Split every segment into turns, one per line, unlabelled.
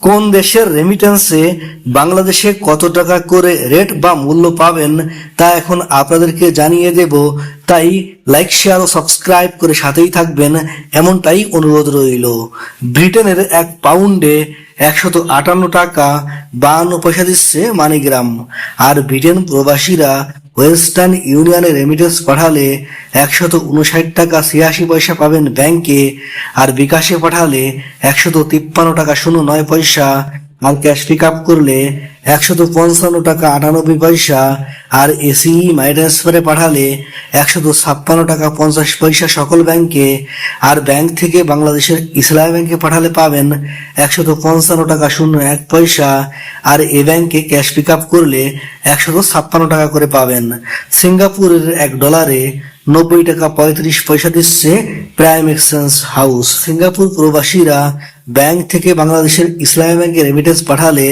কোন দেশের রেমিটেন্সে বাংলাদেশে কত টাকা করে রেট বা মূল্য পাবেন তা এখন আপনাদেরকে জানিয়ে দেব। তাই লাইক শেয়ার ও সাবস্ক্রাইব করে সাথেই থাকবেন। এমনটাই অনুরোধ রইল। ব্রিটেনের এক পাউন্ডে একশত আটান্ন টাকা, বাহান্ন পয়সা দিচ্ছে মানিগ্রাম। আর ব্রিটেন প্রবাসীরা ওয়েস্টার্ন ইউনিয়নে রেমিটেন্স পাঠালে একশত উনষাট টাকা ছিয়াশি পয়সা পাবেন ব্যাংকে, আর বিকাশে পাঠালে একশত তিপ্পান্ন টাকা শূন্য নয় পয়সা আর ক্যাশ পিক আপ করলে একশত পঞ্চান্ন টাকা আটানব্বই পয়সা, আর এসি মাই ট্রান্সফারে পাঠালে একশত ছাপ্পান্ন টাকা পঞ্চাশ পয়সা সকল ব্যাংকে আর ব্যাংক থেকে বাংলাদেশের ইসলামী ব্যাংকে পাঠালে পাবেন একশত পঞ্চান্ন টাকা শূন্য এক পয়সা, আর এ ব্যাংকে ক্যাশ পিক আপ করলে একশত ছাপ্পান্ন টাকা করে পাবেন। সিঙ্গাপুরের এক ডলারে নব্বই টাকা পঁয়ত্রিশ পয়সা দিচ্ছে প্রাইম এক্সচেঞ্জ হাউস সিঙ্গাপুর প্রবাসীরা ব্যাংক থেকে বাংলাদেশের ইসলামী ব্যাংকে রেমিটেন্স পাঠালে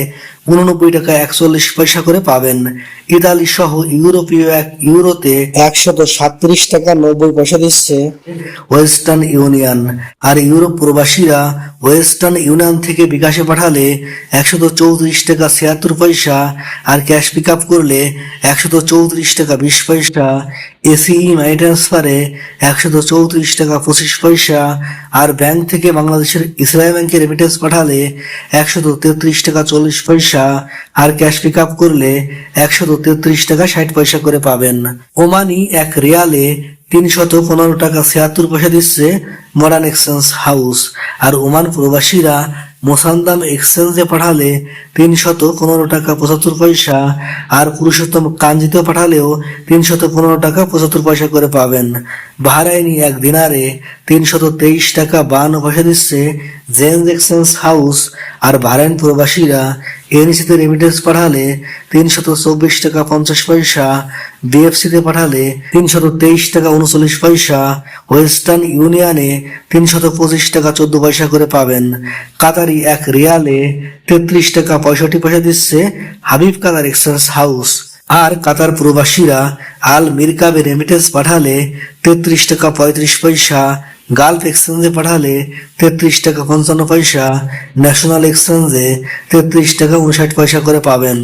উননব্বই টাকা একচল্লিশ পয়সা করে পাবেন। ইতালি সহ ইউরোপীয় এক ইউরোতে একশত সাতত্রিশ টাকা নব্বই পয়সা দিচ্ছে ওয়েস্টার্ন ইউনিয়ন। আর ইউরোপ প্রবাসীরা ওয়েস্টার্ন ইউনিয়ন থেকে বিকাশে পাঠালে একশত চৌত্রিশ টাকা ছিয়াত্তর পয়সা আর ক্যাশ পিক আপ করলে একশত চৌত্রিশ টাকা বিশ পয়সা এসিই মাই ট্রান্সফারে একশত চৌত্রিশ টাকা পঁচিশ পয়সা আর ব্যাংক থেকে বাংলাদেশের ইসলামী ব্যাংকে রেমিটেন্স পাঠালে একশত তেত্রিশ টাকা চল্লিশ পয়সা আর ক্যাশ পিক আপ করলে একশত তেত্রিশ টাকা ষাট পয়সা করে পাবেন। ওমানি এক রিয়ালে তিনশত পনেরো টাকা ছিয়াত্তর পয়সা দিচ্ছে। মডার্ন এক্সচেঞ্জ হাউস আর ওমান প্রবাসীরা মোসান্দাম এক্সচেঞ্জে পাঠালে তিনশত পনেরো টাকা পঁচাত্তর পয়সা আর পুরুষোত্তম কাঞ্জিতে পাঠালেও তিনশত পনেরো টাকা পঁচাত্তর পয়সা করে পাবেন। বাহারাইনি এক দিনারে তিনশত তেইশ টাকা বান্ন পয়সা দিচ্ছে জেন্স এক্সচেঞ্জ হাউস আর বাহারাইন প্রবাসীরা এনসিতে রেমিটেন্স পাঠালে তিনশত চব্বিশ টাকা পঞ্চাশ পয়সা বিএফসিতে পাঠালে তিনশত তেইশ টাকা উনচল্লিশ পয়সা ওয়েস্টার্ন ইউনিয়নে তিনশত পঁচিশ টাকা চোদ্দ পয়সা করে পাবেন। কাতারি এক রিয়ালে তেত্রিশ টাকা পঁয়ষট্টি পয়সা দিচ্ছে হাবিব কাতার এক্সচেঞ্জ হাউস। আর কাতার প্রবাসীরা আল মিরকাবে রেমিটেন্স পাঠালে তেত্রিশ টাকা পঁয়ত্রিশ পয়সা, গালফ এক্সচেঞ্জে পাঠালে তেত্রিশ টাকা পঞ্চান্ন পয়সা ন্যাশনাল এক্সচেঞ্জে তেত্রিশ টাকা উনষাট পয়সা করে পাবেন।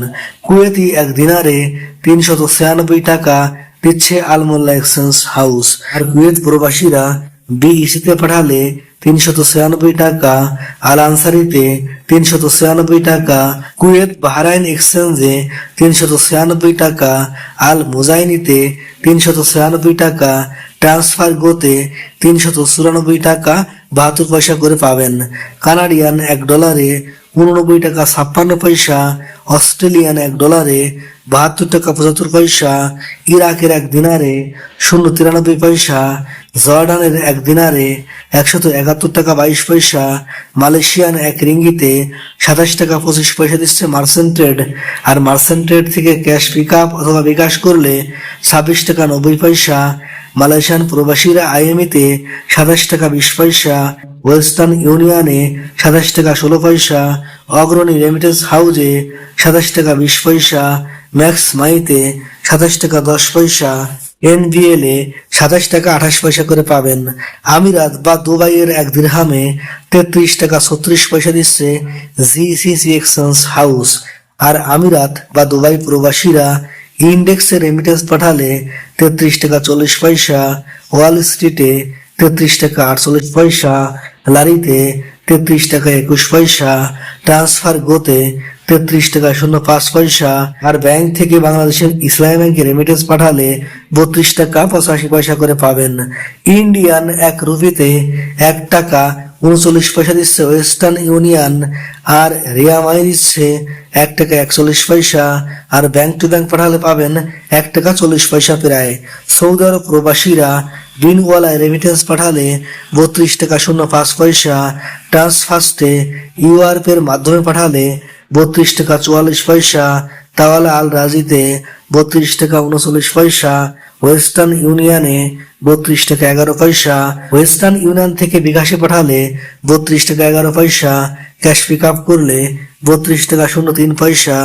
কুয়েতি এক দিনারে তিনশত ছিয়ানব্বই টাকা দিচ্ছে আলমোল্লা এক্সচেঞ্জ হাউস। আর কুয়েত প্রবাসীরা বিইসিতে পাঠালে তিনশত ছিয়ানব্বই টাকা, আল আনসারিতে তিনশত ছিয়ানব্বই টাকা, কুয়েত বাহরাইন এক্সচেঞ্জে তিনশত ছিয়ানব্বই টাকা, আল মুজাইনিতে তিনশত ছিয়ানব্বই টাকা, ট্রান্সফার গোতে তিনশত চুরানব্বই টাকা বাহাত্তর পয়সা করে পাবেন। কানাডিয়ান এক ডলারে উননব্বই টাকা, ছাপ্পান্ন পয়সা, অস্ট্রেলিয়ান এক ডলারে, বাহাত্তর টাকা পঁচাত্তর পয়সা, ইরাকের এক দিনারে, শূন্য তিরানব্বই পয়সা, জর্ডানের এক দিনারে, একশত একাত্তর টাকা বাইশ পয়সা, মালয়েশিয়ান এক রিঙ্গিতে সাতাশ টাকা পঁচিশ পয়সা দিচ্ছে মার্সেন্ট ট্রেড। আর মার্সেন্ট ট্রেড থেকে ক্যাশ পিক আপ অথবা বিকাশ করলে ছাব্বিশ টাকা নব্বই পয়সা, মালয়েশিয়ান প্রবাসীরা আইএমইতে সাতাশ টাকা বিশ পয়সা ওয়েস্টার্ন ইউনিয়নে সাতাশ টাকা ষোলো পয়সা, অগ্রণী রেমিটেন্স হাউজে সাতাশ টাকা বিশ পয়সা, ম্যাক্স মাইতে সাতাশ টাকা দশ পয়সা, এনবিএল এ সাতাশ টাকা আঠাশ পয়সা করে পাবেন। আমিরাত বা দুবাইয়ের এক দিরহামে তেত্রিশ টাকা ছত্রিশ পয়সা দিচ্ছে জিসিসি এক্সচেঞ্জ হাউস। আর আমিরাত বা দুবাই প্রবাসীরা ইন্ডেক্সে রেমিটেন্স পাঠালে তেত্রিশ টাকা চল্লিশ পয়সা, ওয়াল স্ট্রিটে তেত্রিশ টাকা আটচল্লিশ পয়সা লারিতে তেত্রিশ টাকা একুশ পয়সা ট্রান্সফার গোতে তেত্রিশ টাকা শূন্য পাঁচ পয়সা, আর ব্যাংক থেকে বাংলাদেশের ইসলামী ব্যাংকে রেমিটেন্স পাঠালে বত্রিশ টাকা পঁচাশি পয়সা করে পাবেন। ইন্ডিয়ান এক রুপিতে এক টাকা উনচল্লিশ পয়সা দিচ্ছে ওয়েস্টার্ন ইউনিয়ন, আর রিয়ামাই দিচ্ছে এক টাকা একচল্লিশ পয়সা, আর ব্যাংক টু ব্যাংক পাঠালে পাবেন এক টাকা চল্লিশ পয়সা প্রায়। সৌদি আরব প্রবাসীরা বিনওয়ালায় রেমিটেন্স পাঠালে বত্রিশ টাকা শূন্য পাঁচ পয়সা ট্রান্সফার্স্টে ইউআরপের মাধ্যমে পাঠালে বত্রিশ টাকা চুয়াল্লিশ পয়সা, তাওয়ালা আল রাজিতে বত্রিশ টাকা উনচল্লিশ পয়সা ওয়েস্টার্ন ইউনিয়নে বত্রিশ টাকা এগারো পয়সা। ওয়েস্টার্ন ইউনিয়ন থেকে বিকাশে পাঠালে বত্রিশ টাকা এগারো পয়সা। ক্যাশ পিক আপ করলে বত্রিশ টাকা শূন্য তিন পয়সা।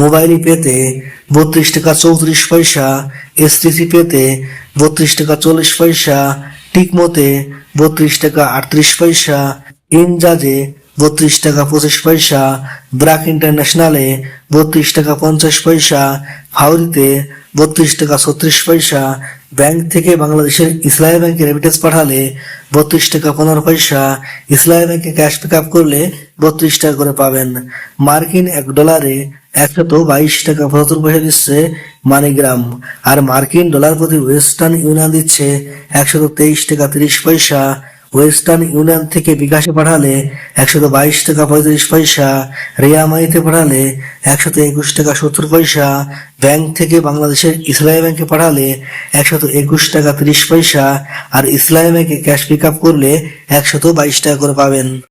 মোবাইলই পেতে বত্রিশ টাকা চৌত্রিশ পয়সা। এসটিসি পেতে বত্রিশ টাকা চল্লিশ পয়সা। টিকমোতে বত্রিশ টাকা আটত্রিশ পয়সা। ইনজাজে বত্রিশ টাকা পঁচিশ পয়সা। ব্রাক ইন্টারন্যাশনালে বত্রিশ টাকা পঞ্চাশ পয়সা। ফাউরিতে বত্রিশ টাকা ছত্রিশ পয়সা। ব্যাংক থেকে বাংলাদেশের ইসলামী ব্যাংকে রেমিটেন্স পাঠালে বত্রিশ টাকা পনেরো পয়সা। ইসলামী ব্যাংকে ক্যাশ পিক আপ করলে বত্রিশ টাকা করে পাবেন। মার্কিন এক ডলারে একশত বাইশ টাকা পঁচাত্তর পয়সা দিচ্ছে মানিগ্রাম। আর মার্কিন ডলার প্রতি ওয়েস্টার্ন ইউনিয়ন দিচ্ছে একশত তেইশ টাকা তিরিশ পয়সা। ওয়েস্টার্ন ইউনিয়ন থেকে বিকাশে পাঠালে একশত বাইশ টাকা পঁয়ত্রিশ পয়সা, রিয়ামাইতে পাঠালে একশত একুশ টাকা সত্তর পয়সা, ব্যাংক থেকে বাংলাদেশের ইসলামী ব্যাংকে পাঠালে একশত একুশ টাকা তিরিশ পয়সা আর ইসলামী ব্যাংকে ক্যাশ পিক আপ করলে একশত বাইশ টাকা করে পাবেন।